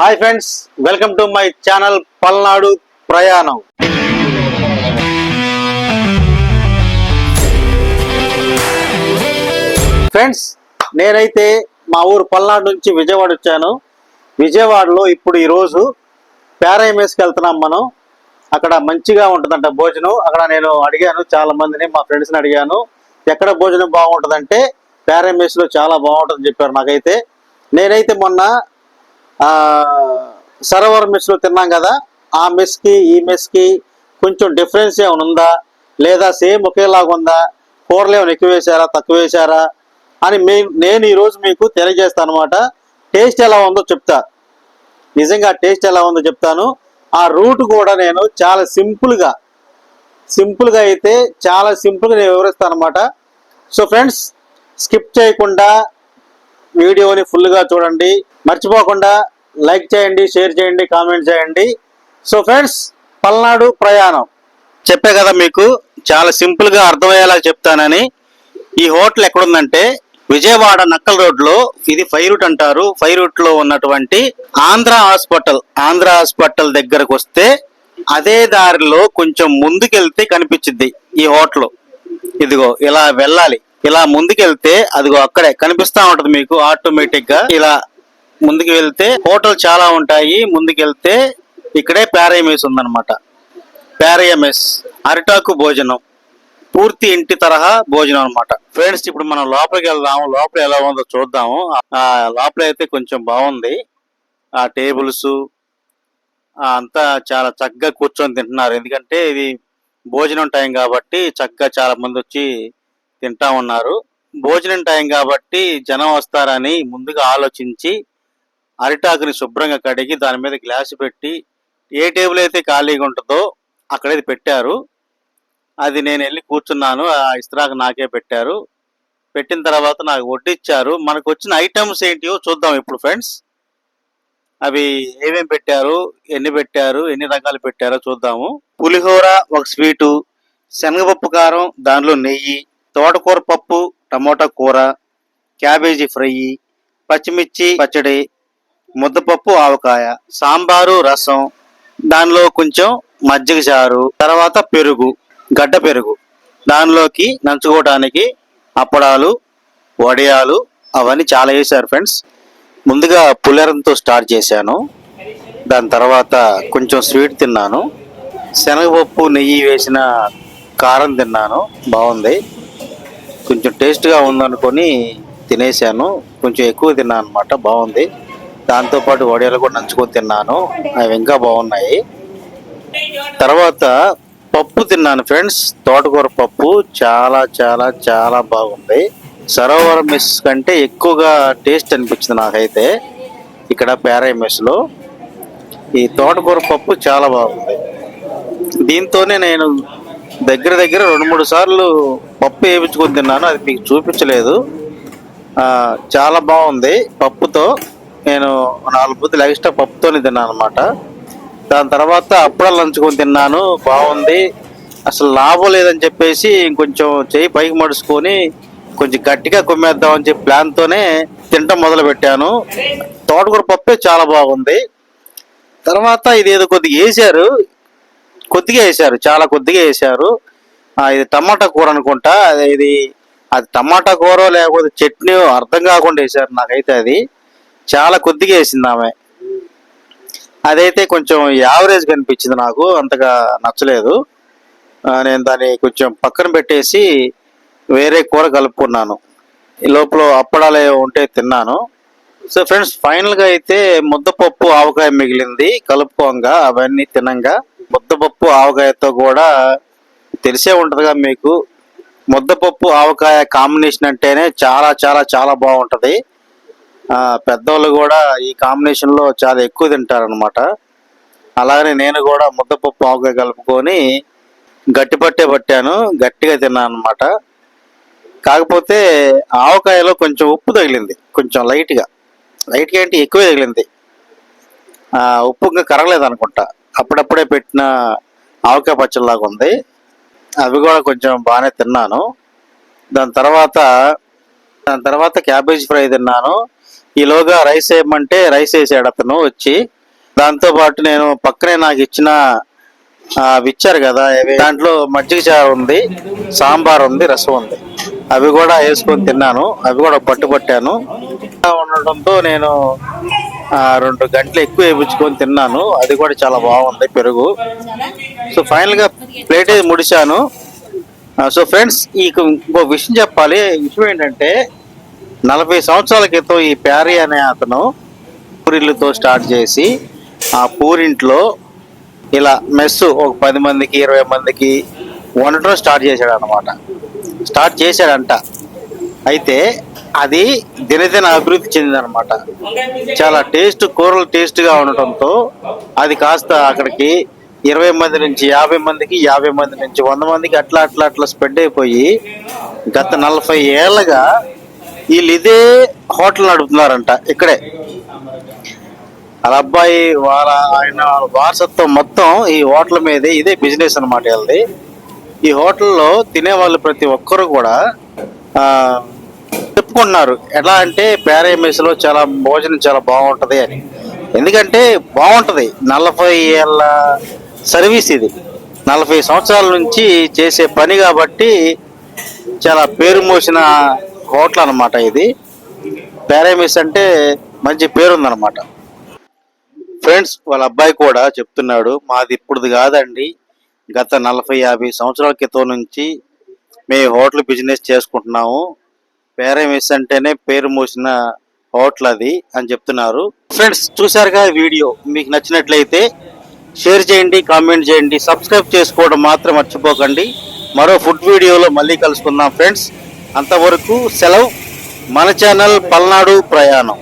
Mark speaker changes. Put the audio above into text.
Speaker 1: Hi friends welcome to my channel Palnadu ప్రయాణం. Friends నేనైతే మా ఊరు పల్నాడు నుంచి విజయవాడ వచ్చాను. విజయవాడలో ఇప్పుడు ఈరోజు ప్యారైమేస్కి వెళ్తున్నాం మనం. అక్కడ మంచిగా ఉంటుందంట భోజనం. అక్కడ నేను అడిగాను చాలా మందిని మా ఫ్రెండ్స్ని అడిగాను. ఎక్కడ భోజనం బాగుంటుందంటే ప్యారైమేస్లో చాలా బాగుంటుందని చెప్పారు నాకైతే. నేనైతే మొన్న సరోవర్ మెస్లో తిన్నాం కదా ఆ మెస్కి ఈ మెస్కి కొంచెం డిఫరెన్స్ ఏమైనా ఉందా? లేదా సేమ్ ఒకేలాగా ఉందా? కూరలు ఏమైనా ఎక్కువ వేశారా తక్కువ వేశారా? అని మే నేను ఈరోజు మీకు తెలియజేస్తాను అనమాట టేస్ట్ ఎలా ఉందో చెప్తా. నిజంగా టేస్ట్ ఎలా ఉందో చెప్తాను. ఆ రూట్ కూడా నేను చాలా సింపుల్గా సింపుల్గా అయితే చాలా సింపుల్గా నేను వివరిస్తాను అనమాట సో ఫ్రెండ్స్ స్కిప్ చేయకుండా వీడియోని ఫుల్గా చూడండి. మర్చిపోకుండా లైక్ చేయండి షేర్ చేయండి కామెంట్ చేయండి. సో ఫ్రెండ్స్ పల్నాడు ప్రయాణం. చెప్పే కదా మీకు చాలా సింపుల్గా అర్థమయ్యేలా చెప్తానని. ఈ హోటల్ ఎక్కడుందంటే విజయవాడ నక్కల్ రోడ్లో ఇది ఫైర్ రూట్ అంటారు. ఫై రూట్లో ఉన్నటువంటి ఆంధ్ర హాస్పిటల్ ఆంధ్ర హాస్పిటల్ దగ్గరకు వస్తే అదే దారిలో కొంచెం ముందుకెళ్తే కనిపించింది ఈ హోటల్. ఇదిగో ఇలా వెళ్ళాలి. ఇలా ముందుకెళ్తే అదిగో అక్కడే కనిపిస్తా ఉంటది మీకు ఆటోమేటిక్గా ఇలా ముందుకు వెళ్తే హోటల్ చాలా ఉంటాయి. ముందుకెళ్తే ఇక్కడే ప్యారయమెస్ ఉందన్నమాట. ప్యారయమెస్ అరిటాకు భోజనం పూర్తి ఇంటి తరహా భోజనం అన్నమాట. ఫ్రెండ్స్ ఇప్పుడు మనం లోపలికి వెళ్దాము. లోపల ఎలా ఉందో చూద్దాము. ఆ లోపల అయితే కొంచెం బాగుంది. ఆ టేబుల్స్ అంతా చాలా చక్కగా కూర్చొని తింటున్నారు. ఎందుకంటే ఇది భోజనం టైం కాబట్టి చక్కగా చాలా మంది వచ్చి తింటా ఉన్నారు. భోజనం టైం కాబట్టి జనం వస్తారని ముందుగా ఆలోచించి అరిటాకుని శుభ్రంగా కడిగి దాని మీద గ్లాస్ పెట్టి ఏ టేబుల్ అయితే ఖాళీగా ఉంటుందో అక్కడైతే పెట్టారు. అది నేను వెళ్ళి కూర్చున్నాను. ఆ ఇస్త్రాకు నాకే పెట్టారు. పెట్టిన తర్వాత నాకు వడ్డిచ్చారు. మనకు వచ్చిన ఐటమ్స్ ఏంటివో చూద్దాం ఇప్పుడు ఫ్రెండ్స్. అవి ఏమేం పెట్టారు? ఎన్ని పెట్టారు? ఎన్ని రకాలు పెట్టారో చూద్దాము. పులిహోర ఒక స్వీటు శనగపప్పు కారం దానిలో నెయ్యి తోటకూర పప్పు టమోటా కూర క్యాబేజీ ఫ్రై పచ్చిమిర్చి పచ్చడి ముద్దపప్పు ఆవకాయ సాంబారు రసం దానిలో కొంచెం మజ్జిగ చారు తర్వాత పెరుగు గడ్డ పెరుగు. దానిలోకి నంచుకోవడానికి అప్పడాలు వడియాలు అవన్నీ చాలా వేశారు ఫ్రెండ్స్. ముందుగా పులరంతో స్టార్ట్ చేశాను. దాని తర్వాత కొంచెం స్వీట్ తిన్నాను. శనగపప్పు నెయ్యి వేసిన కారం తిన్నాను. బాగుంది. కొంచెం టేస్ట్గా ఉందనుకొని తినేసాను కొంచెం ఎక్కువ తిన్నాను అనమాట బాగుంది. దాంతోపాటు వడియాలు కూడా నంచుకొని తిన్నాను. అవి ఇంకా బాగున్నాయి. తర్వాత పప్పు తిన్నాను ఫ్రెండ్స్. తోటకూర పప్పు చాలా చాలా చాలా బాగుంది. సరోవర మెస్ కంటే ఎక్కువగా టేస్ట్ అనిపించింది నాకైతే. ఇక్కడ పేరై మెస్లో. ఈ తోటకూర పప్పు చాలా బాగుంది. దీంతోనే నేను దగ్గర దగ్గర రెండు మూడు సార్లు పప్పు వేయించుకొని తిన్నాను. అది మీకు చూపించలేదు. చాలా బాగుంది పప్పుతో. నేను నాలుగు బుద్ధులు ఎక్స్ట్రా పప్పుతోనే తిన్నాను అనమాట దాని తర్వాత అప్పుడాలు లంచుకొని తిన్నాను. బాగుంది. అసలు లాభం లేదని చెప్పేసి ఇంకొంచెం చేయి పైకి మడుచుకొని కొంచెం గట్టిగా కొమ్మేద్దామని చెప్పి ప్లాన్తోనే తినటం మొదలు పెట్టాను తోటకూర పప్పే చాలా బాగుంది. తర్వాత ఇది ఏదో కొద్దిగా వేసారు కొద్దిగా వేసారు చాలా కొద్దిగా వేసారు ఇది టమాటా కూర అనుకుంటా. అది ఇది అది టమాటా కూర లేకపోతే చట్నీ అర్థం కాకుండా వేసారు నాకైతే అది. చాలా కొద్దిగా వేసింది ఆమె. అదైతే కొంచెం యావరేజ్ కనిపించింది నాకు అంతగా నచ్చలేదు. నేను దాన్ని కొంచెం పక్కన పెట్టేసి వేరే కూర కలుపుకున్నాను. ఈ లోపల అప్పడాలు ఉంటే తిన్నాను. సో ఫ్రెండ్స్ ఫైనల్గా అయితే ముద్దపప్పు ఆవకాయ మిగిలింది. కలుపుకోంగా అవన్నీ తినంగా. ముద్దపప్పు ఆవకాయతో కూడా తెలిసే ఉంటుందిగా మీకు. ముద్దపప్పు ఆవకాయ కాంబినేషన్ అంటేనే చాలా చాలా చాలా బాగుంటుంది. పెద్దవాళ్ళు కూడా ఈ కాంబినేషన్లో చాలా ఎక్కువ తింటారనమాట అలాగనే నేను కూడా ముద్దపప్పు ఆవకాయ కలుపుకొని గట్టి పట్టే పట్టాను గట్టిగా తిన్నాను అనమాట కాకపోతే ఆవకాయలో కొంచెం ఉప్పు తగిలింది కొంచెం లైట్గా. లైట్గా అంటే ఎక్కువ తగిలింది. ఉప్పు ఇంకా కరగలేదు అనుకుంటా. అప్పుడప్పుడే పెట్టిన ఆవకాయ పచ్చడిలాగా ఉంది. అవి కూడా కొంచెం బాగానే తిన్నాను. దాని తర్వాత దాని తర్వాత క్యాబేజ్ ఫ్రై తిన్నాను. ఈలోగా రైస్ వేయమంటే రైస్ వేసాడు అతను వచ్చి. దాంతోపాటు నేను పక్కనే నాకు ఇచ్చిన అవి ఇచ్చారు కదా దాంట్లో మజ్జిగ చారు ఉంది సాంబార్ ఉంది రసం ఉంది. అవి కూడా వేసుకొని తిన్నాను అవి కూడా పట్టు పట్టాను. ఉండడంతో నేను రెండు గంటలు ఎక్కువ వేయించుకొని తిన్నాను. అది కూడా చాలా బాగుంది పెరుగు. సో ఫైనల్గా ప్లేట్ అయితే ముడిచాను. సో ఫ్రెండ్స్ ఈ ఇంకో విషయం చెప్పాలి. విషయం ఏంటంటే నలభై సంవత్సరాల క్రితం ఈ ప్యారీ అనే అతను పూరిళ్ళతో స్టార్ట్ చేసి ఆ పూరింట్లో ఇలా మెస్ ఒక పది మందికి ఇరవై మందికి వండటం స్టార్ట్ చేశాడు అనమాట స్టార్ట్ చేశాడంట. అయితే అది దినదిన అభివృద్ధి చెందిందనమాట చాలా టేస్ట్ కూరలు టేస్ట్గా ఉండటంతో అది కాస్త అక్కడికి ఇరవై మంది నుంచి యాభై మందికి యాభై మంది నుంచి వంద మందికి అట్లా అట్లా అట్లా స్ప్రెడ్ అయిపోయి గత నలభై ఏళ్ళగా వీళ్ళు ఇదే హోటల్ నడుపుతున్నారంట ఇక్కడే. వాళ్ళ అబ్బాయి వాళ్ళ ఆయన వారసత్వం మొత్తం ఈ హోటల్ మీదే ఇదే బిజినెస్ అనమాట వీళ్ళది. ఈ హోటల్లో తినే వాళ్ళు ప్రతి ఒక్కరు కూడా చెప్పుకుంటున్నారు ఎలా అంటే ప్యారేమేస్లో చాలా భోజనం చాలా బాగుంటుంది అని. ఎందుకంటే బాగుంటుంది నలభై ఏళ్ళ సర్వీస్ ఇది. నలభై సంవత్సరాల నుంచి చేసే పని కాబట్టి చాలా పేరు మోసిన హోటల్ అన్నమాట ఇది. పారామిస్ అంటే మంచి పేరు ఫ్రెండ్స్ వాళ్ళ అబ్బాయి కూడా చెప్తున్నాడు మాది ఇప్పుడుది కాదండి. గత నలభై యాభై సంవత్సరాల క్రితం నుంచి మేము హోటల్ బిజినెస్ చేసుకుంటున్నాము. పేరేమిస్ అంటేనే పేరు మోసిన హోటల్ అది అని చెప్తున్నారు. ఫ్రెండ్స్ చూసారుగా వీడియో మీకు నచ్చినట్లయితే షేర్ చేయండి కామెంట్ చేయండి సబ్స్క్రైబ్ చేసుకోవడం మాత్రం మర్చిపోకండి. మరో ఫుడ్ వీడియోలో మళ్ళీ కలుసుకుందాం ఫ్రెండ్స్. అంతవరకు సెలవు మన ఛానల్ పల్నాడు ప్రయాణం.